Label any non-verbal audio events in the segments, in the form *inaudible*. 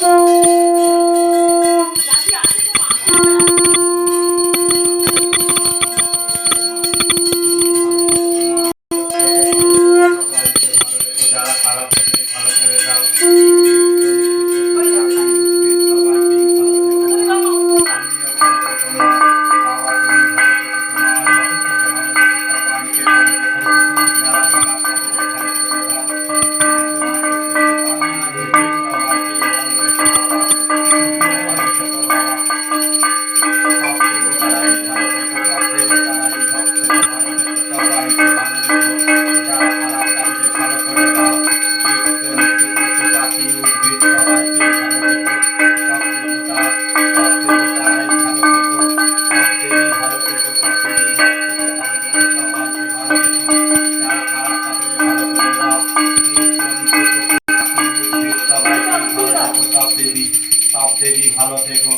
যারা সব দেবী সব দেবী ভালো থেকো।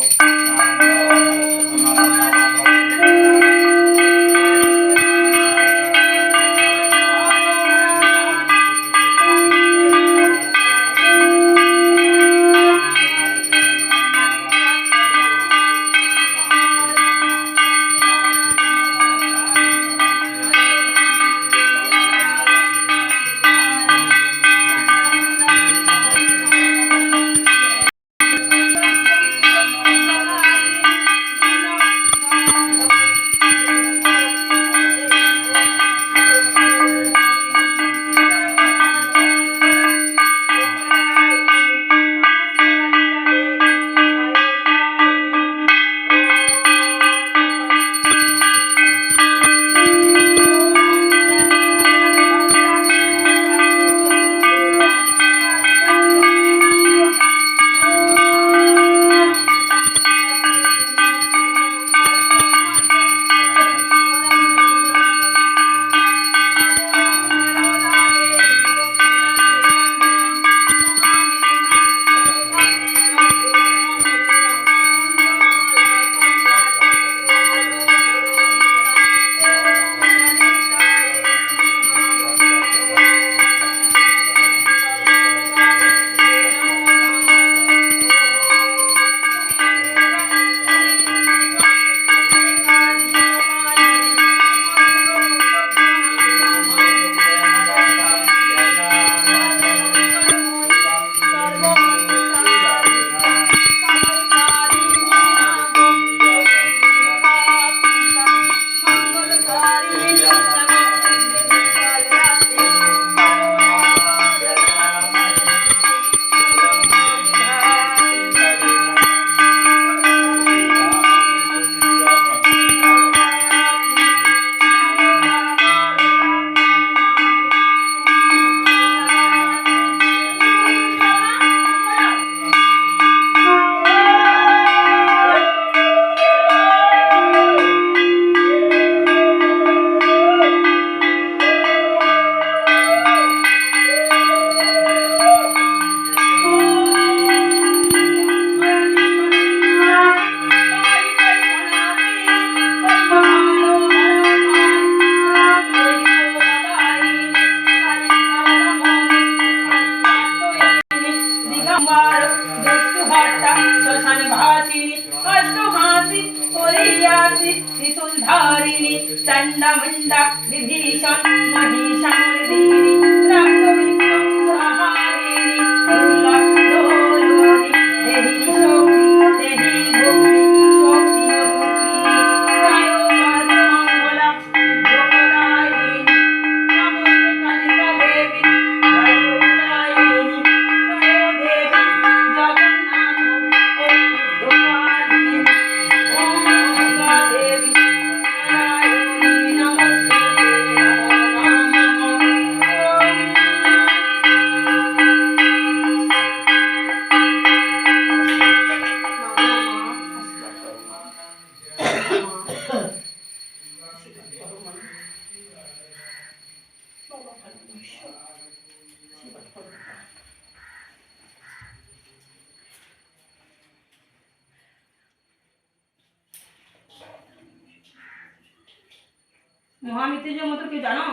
মহামৃত্যুঞ্জয় মন্ত্র কি জানো?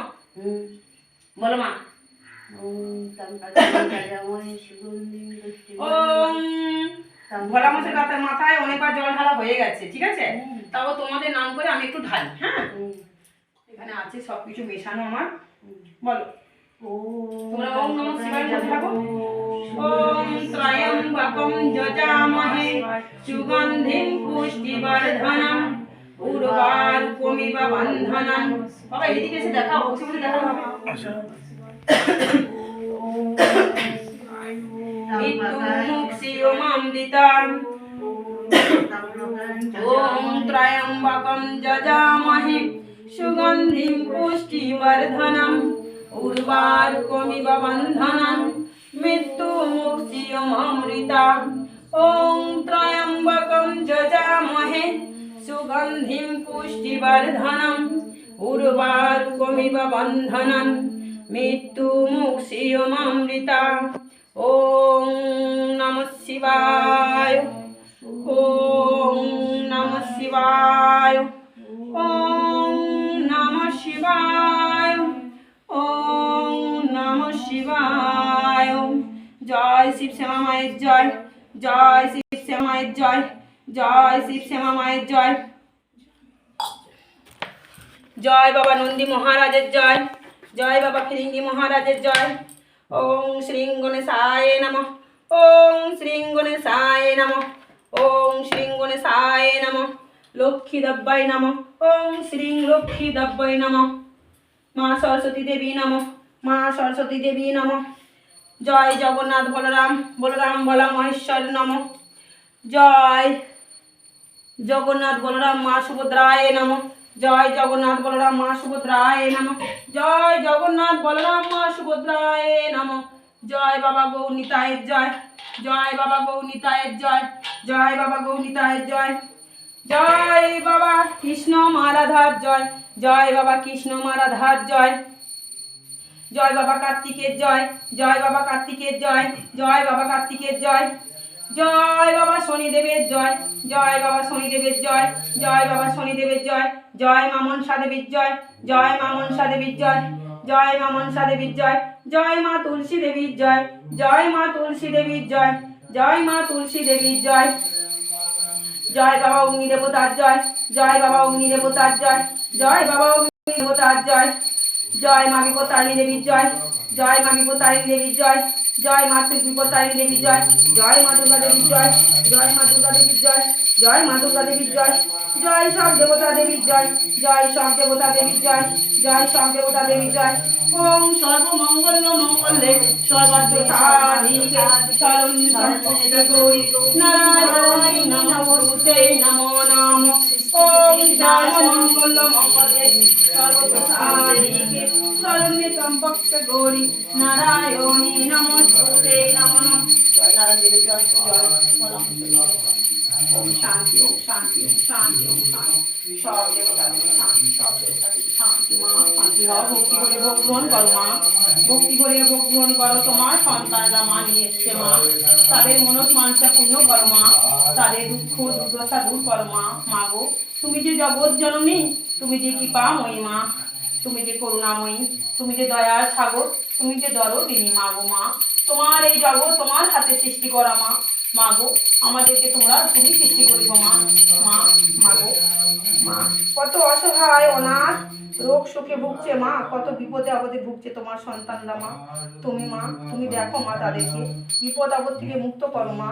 বলো মা। ভোলা মাছের গাতে মাথায় অনেকবার জল ঢালা হয়ে গেছে ঠিক আছে? তাও তোমাদের নাম করে আমি একটু ঢালি হ্যাঁ? এখানে আছে সব কিছু মেশানো আমার। বলো। তোমরা ওম নমঃ শিবায় বলতে থাকো। ওম ত্রয়ম্বকম যজামহে সুগন্ধিম পুষ্টিবর্ধনম। পূর্বান কমিবা বন্ধনান বাবা এদিকে এসে দেখা ওকে বলে দেখা হবে মৃত্যুমুক্ষিয়মামৃতাম *coughs* ওম ত্রয়ম্বকম ওম ত্রয়ম্বকম যজামহে। सुगन्धिं पुष्टिवर्धनम् उर्वारुकमिव बन्धनं मृत्युमुक्षियममृताम् ॐ नमः शिवाय ওম নমঃ শিবায় ওম নমঃ শিবায় ওম নমঃ শিবায় জয় শিব শ্যামা মায়ের জয় জয় শিব শ্যামা মায়ের জয় জয় শিব শ্যামা মায়ের জয়। জয় বাবা নন্দী মহারাজের জয়। জয় বাবা ফিরিঙ্গি মহারাজের জয়। ওং শ্রীং গণেশায় নমঃ। ওং শ্রীং গণেশায় নমঃ। ওং শ্রীং গণেশায় নমঃ। লক্ষ্মী দব্বাই নমঃ। ওং শ্রীং লক্ষ্মী দব্বাই নমঃ। মা সরস্বতী দেবী নমঃ। মা সরস্বতী দেবী নমঃ। জয় জগন্নাথ বলরাম। বলরাম বলা মহেশ্বর নমঃ। জয় জগন্নাথ বলরাম, মা সুভদ্রায় নাম। জয় জগন্নাথ বলরাম, মা সুভদ্রায় নম। জয় জগন্নাথ বলরাম, মা সুভদ্রায় নম। জয় বাবা গৌনিতায়ের জয়। জয় বাবা গৌনিতায়ের জয়। জয় বাবা গৌনিতায়ের জয়। জয় বাবা কৃষ্ণ মারাধার জয়। জয় বাবা কৃষ্ণ মারাধার জয়। জয় বাবা কার্তিকের জয়। জয় বাবা কার্তিকের জয়। জয় বাবা কার্তিকের জয়। জয় বাবা শনিদেবের জয় জয় বাবা শনিদেবের জয় জয় বাবা শনিদেবের জয় জয় মামন মনসা দেবীর জয় জয় মা মনসা দেবীর জয় জয় মা মনসা দেবীর জয় জয় মা তুলসী দেবীর জয় জয় মা তুলসী দেবীর জয় জয় মা তুলসী দেবীর জয় জয় বাবা অগ্নি দেবতার জয় জয় বাবা অগ্নি দেবতার জয় জয় বাবা অগ্নি দেবতার জয় জয় মা বিপতারিণী দেবীর জয় জয় মা বিপতারিণী দেবীর জয় জয় মা বিপতারিণী দেবীর জয়। জয় মা দুর্গা দেবীর জয়। জয় মা দুর্গা দেবীর জয়। জয় মা দুর্গা দেবীর জয়। জয় সব দেবতা দেবীর জয়। জয় সব দেবতা দেবীর জয়। জয় সব দেবতা দেবীর জয়। ওম সর্বমঙ্গল মঙ্গলে সর্বার্থ সাধিকে শরণ্য গৌরী নারায়ণী নমো নমঃ। ভক্তি করে ভোগ গ্রহণ করো ভক্তি করে ভোগ গ্রহণ করো তোমার সন্তানরা মা নিয়ে এসছে মা তাদের মনস মানসা পূর্ণ করো মা। তাদের দুঃখ দুর্দশা দূর করো মা মা গো। তুমি যে জগৎ জননী, তুমি যে কৃপাময়ী মা তুমি যে করুণাময়ী, তুমি যে দয়ার সাগর, তুমি যে দরদিনী মা গো মা, তোমার এই জগৎ তোমার হাতে সৃষ্টি করা মা মা গো, আমাদেরকে তোমরা তুমি সৃষ্টি করিব মা মা মা গো। মা, কত অসহায়, অনাথ, রোগ সুখে ভুগছে মা, কত বিপদে আপদে ভুগছে তোমার সন্তানরা মা। তুমি মা, তুমি দেখো মা তাদেরকে, বিপদ আপদ থেকে মুক্ত করো মা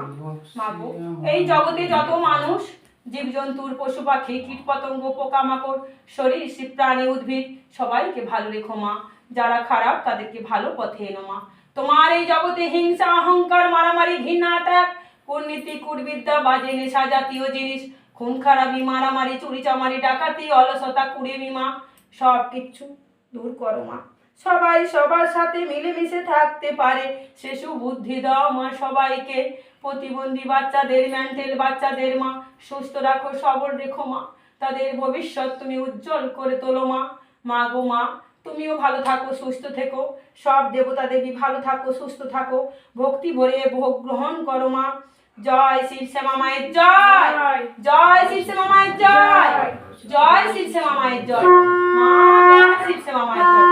মা গো। এই জগতে যত মানুষ জীবজন্তুর পশু পাখি কীট পতঙ্গ পোকামাকড়, শরীর প্রাণী, উদ্ভিদ, সবাইকে ভালো রেখো মা। যারা খারাপ, তাদেরকে ভালো পথে এনো মা। তোমার এই জগতে হিংসা, অহংকার, মারামারি, ঘৃণা, ত্যাগ, কূটনীতি, কূটবিদ্যা, বাজে নেশা, জাতীয় জিনিস, খুন, খারাপি, মারামারি, চুরি, চামারি, ডাকাতি, অলসতা, কুড়েমি মা। সব কিচ্ছু দূর করো মা। সবাই সবার সাথে মিলেমিশে থাকতে পারে। শিশু বুদ্ধি দাও মা সবাইকে। প্রতিবন্ধী বাচ্চাদের, মেন্টাল বাচ্চাদের মা। সুস্থ রাখো সবল রেখো মা। তাদের ভবিষ্যৎ তুমি উজ্জ্বল করে তোলো মা। মা গো মা তুমিও ভালো থাকো সুস্থ থেকো। সব দেবতা দেবী ভালো থাকো সুস্থ থাকো। ভক্তি ভরে ভোগ গ্রহণ করো মা। জয় শিব শ্যামা মায়ের জয়। জয়। শিব শ্যামা মায়ের জয়। জয়। শিব শ্যামা মায়ের জয়। মা জয় শিব শ্যামা মায়ের জয়।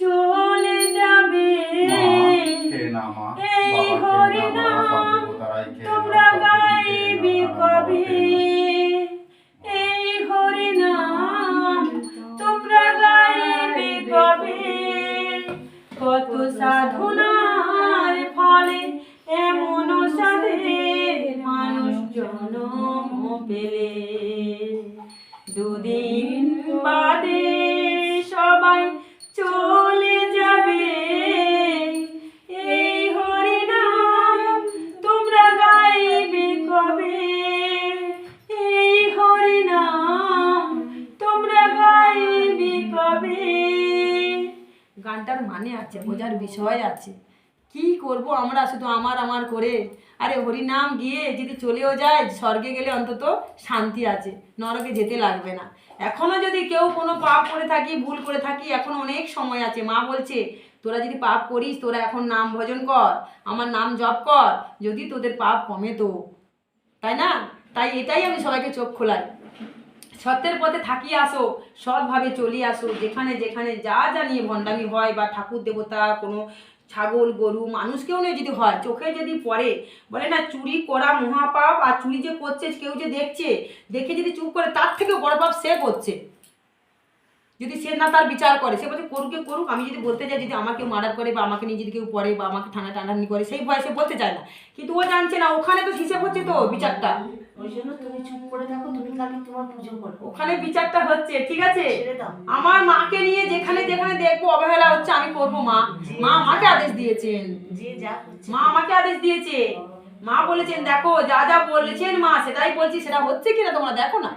চলে যাবে। এই বাবা হরি খেয়ে না মা নাম সব দেবতারাই খেয়ে তোমরা গাইবে কবে। এই হরি তোমরা গাইবে কবে। কত সাধনার ফলে এমন সাধে মানুষ জনম পেলে। দুদিন মানে আছে, বোঝার বিষয় আছে। কি করব আমরা শুধু আমার আমার করে? আরে হরিনাম গিয়ে যদি চলেও যায়, স্বর্গে গেলে অন্তত শান্তি আছে, নরকে যেতে লাগবে না। এখনও যদি কেউ কোনো পাপ করে থাকি, ভুল করে থাকি, এখন অনেক সময় আছে। মা বলছে, তোরা যদি পাপ করিস, তোরা এখন নাম ভজন কর, আমার নাম জপ কর, যদি তোদের পাপ কমে তো। তাই না? তাই এটাই আমি সবাইকে চোখ খোলাই। সত্যের পথে থাকি আসো, সৎভাবে চলে আসো। যেখানে যেখানে যা যা নিয়ে ভণ্ডামি হয় বা ঠাকুর দেবতা, কোনো ছাগল, গরু, মানুষকেও নিয়ে যদি হয়, চোখে যদি পড়ে, বলে না, চুরি করা মহাপাপ, আর চুরি যে করছে, কেউ যে দেখছে, দেখে যদি চুপ করে, তার থেকে বড় পাপ সে করছে। যদি সে না তার বিচার করে সে বলছে করুকে করুক আমি যদি বলতে যাই যদি আমাকে মার্ডার করে বা আমাকে নিয়ে যদি কেউ পড়ে বা আমাকে ঠান্ডা টানাটানি করে সেই ভয় সে বলতে চায় না। কিন্তু ও জানছে না ওখানে তো হিসেব হচ্ছে তো বিচারটা। ওই জন্য তুমি চুপ করে থাকো তুমি খালি তোমার পুজো করো ওখানে বিচারটা হচ্ছে ঠিক আছে? আমার মাকে নিয়ে যেখানে যেখানে দেখব অবহেলা হচ্ছে আমি করব মা। মা আমাকে আদেশ দিয়েছেন। যে যা মা আমাকে আদেশ দিয়েছে। মা বলেছেন দেখো যা যা বলেছেন মা সেটাই বলছি সেটা হচ্ছে কিনা তোমরা দেখো না।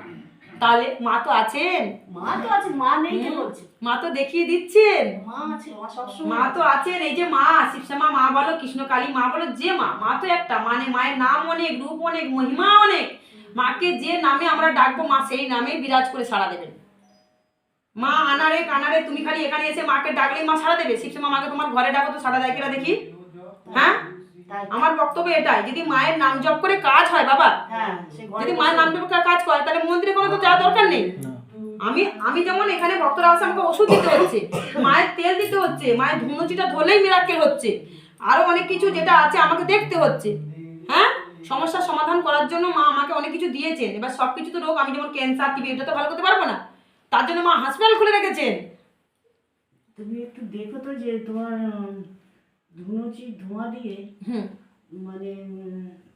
তাহলে মা তো আছেন। মা তো আছে মা নেই কে বলছে? মা তো দেখিয়ে দিচ্ছেন। মা আছে মা সবসময় মা তো আছেন এই যে মা শিবশ্যামা মা বলো কৃষ্ণকালী মা বলো যে মা মা তো একটা মানে মায়ের নাম অনেক রূপ অনেক মহিমা অনেক। মাকে যে নামে আমরা ডাকবো মা সেই নামে বিরাজ করে সাড়া দেবেন। মা আনারে কানারে তুমি খালি এখানে এসে মাকে ডাকলেই মা সাড়া দেবে। শিবশ্যামা মাকে তোমার ঘরে ডাকো তো সাড়া দেয় কিনা দেখি। হ্যাঁ? আমার বক্তব্য এটাই যদি মায়ের নাম জপ করে কাজ হয় বাবা হ্যাঁ যদি মায়ের নাম জপ করে কাজ করে তাহলে মন্দিরে কোনো তো যাওয়ার দরকার নেই। আমি আমি যেমন এখানে ভক্তরা আসে আমাকে ওষুধ দিতে হচ্ছে মায়ের তেল দিতে হচ্ছে মায়ের ধুনুচিটা ধরলেই মিরাক্কেল হচ্ছে আরও অনেক কিছু যেটা আছে আমাকে দেখতে হচ্ছে। হ্যাঁ? সমস্যার সমাধান করার জন্য মা আমাকে অনেক কিছু দিয়েছেন। এবার সব কিছু তো রোগ আমি যেমন ক্যান্সার টিবি এটা তো ভালো করতে পারব না। তার জন্য মা হাসপাতাল খুলে রেখেছেন। তুমি একটু দেখো তো যে তোমার ধুনুচি ধোঁয়া দিয়ে মানে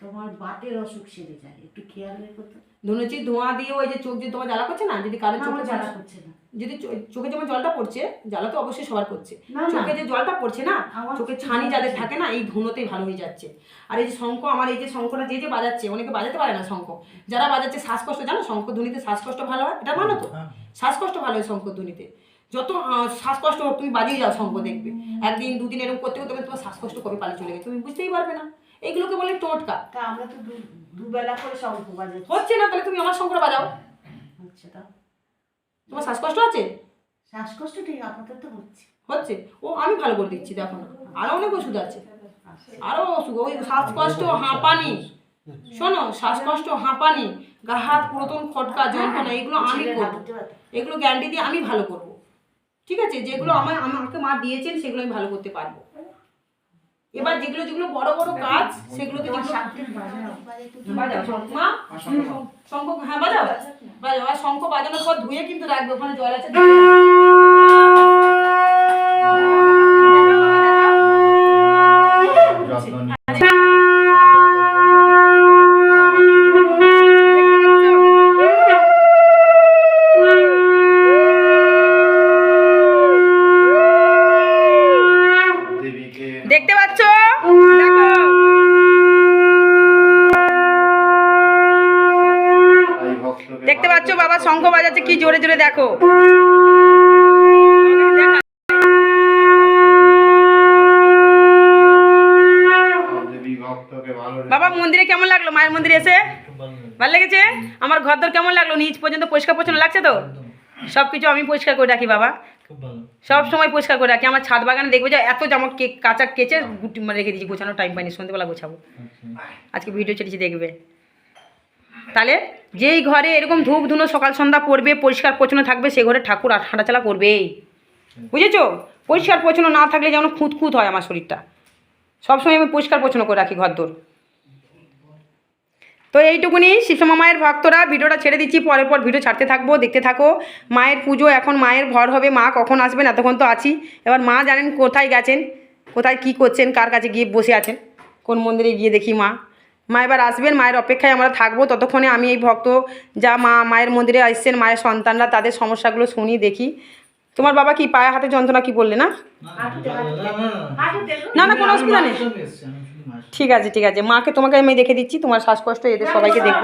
তোমার বাতের অসুখ সেরে যায়। একটু খেয়াল রেখো তো। ধুনুচি ধোঁয়া দিয়ে ওই যে চোখ যে তোমার জ্বালা করছে না? যদি কারও চোখে জ্বালা করছে না। যদি চোখে যেমন জলটা পড়ছে জ্বালা তো অবশ্যই সবার করছে। চোখে যে জলটা পড়ছে না চোখে ছানি জল যাদের থাকে না এই ধুনোতেই ভালো হয়ে যাচ্ছে। আর এই যে শঙ্খ আমার এই যে শঙ্খটা যে যে বাজাচ্ছে অনেকে বাজাতে পারে না শঙ্খ। যারা বাজাচ্ছে শ্বাসকষ্ট জানো? শঙ্খ ধ্বনিতে শ্বাসকষ্ট ভালো হয়? এটা মানো তো? শ্বাসকষ্ট ভালো হয় শঙ্খ ধ্বনিতে। যত শ্বাসকষ্ট হোক তুমি বাজিয়ে যাও শঙ্খ দেখবে। একদিন দুদিন এরকম করতে করতে তোমার শ্বাসকষ্ট কবে পালিয়ে চলে গেছে তুমি বুঝতেই পারবে না। এইগুলোকে বলে টোটকা। তা আমরা তো দুবেলা করে শঙ্খ বাজাচ্ছি। হচ্ছে না তাহলে তুমি আমার শঙ্কর বাজাও। হচ্ছে তা তোমার শ্বাসকষ্ট আছে? শ্বাসকষ্ট ঠিক আপাতত হচ্ছে। হচ্ছে? ও আমি ভালো করে দিচ্ছি দেখো না। আরও অনেক ওষুধ আছে। আরও ওষুধ ওই শ্বাসকষ্ট হাঁপানি। শোনো শ্বাসকষ্ট হাঁপানি গা হাত পুরাতন খটকা যন্ত্রণা এগুলো আমি করব। এগুলো গ্যারান্টি দিয়ে আমি ভালো করব। ঠিক আছে? যেগুলো আমার আমাকে মা দিয়েছেন সেগুলো আমি ভালো করতে পারব। এবার যেগুলো যেগুলো বড় বড় কাজ সেগুলোতে তোমার বাজাও বাজাও মা? শঙ্খ হ্যাঁ বাজাও? বাজাও। আর শঙ্খ বাজানোর পর ধুয়ে কিন্তু রাখবে ওখানে জল আছে। আছে কি জোরে জোরে দেখো। বাবা, মন্দিরে কেমন লাগল? মায়ের মন্দিরে এসে? ভালো লেগেছে? আমার ঘর দর কেমন লাগল? নিচ পর্যন্ত পরিষ্কার পরিচ্ছন্ন লাগছে তো? সব কিছু আমি পরিষ্কার করে রাখি, বাবা। সব সময় পরিষ্কার করে রাখি। আমার ছাদ বাগানে দেখবে যে এত জামা কাঁচা কেচে মানে রেখে দিয়েছি, গোছানোর টাইম পাইনি, সন্ধ্যেবেলা গোছাবো। আজকে ভিডিও ছেড়েছি, দেখবে। তাহলে যেই ঘরে এরকম ধূপ ধুনো সকাল সন্ধ্যা পড়বে, পরিষ্কার পরিচ্ছন্ন থাকবে, সে ঘরে ঠাকুর আর হাঁটাচালা করবেই বুঝেছ? পরিষ্কার পরিচ্ছন্ন না থাকলে যেমন খুঁত খুঁত হয় আমার শরীরটা। সবসময় আমি পরিষ্কার পরিচ্ছন্ন করে রাখি ঘর দোর তো এইটুকুনি শিবসমা মায়ের ভক্তরা, ভিডিওটা ছেড়ে দিচ্ছি, পরের পর ভিডিও ছাড়তে থাকব, দেখতে থাকো। মায়ের পুজো, এখন মায়ের ভর হবে, মা কখন আসবেন? এতক্ষণ তো আছি। এবার মা জানেন কোথায় গেছেন, কোথায় কি করছেন, কার কাছে গিয়ে বসে আছেন, কোন মন্দিরে গিয়ে দেখি মা। মা এবার আসবেন, মায়ের অপেক্ষায় আমরা থাকব। ততক্ষণে আমি এই ভক্ত যা মা মায়ের মন্দিরে আসছেন, মায়ের সন্তানরা তাদের সমস্যাগুলো শুনি, দেখি। তোমার বাবা কি পায়ে হাতে যন্ত্রণা কি বললে না? না না, কোনো অসুবিধা নেই। ঠিক আছে ঠিক আছে। মাকে তোমাকে আমি দেখে দিচ্ছি, তোমার শ্বাসকষ্ট এদের সবাইকে দেখব।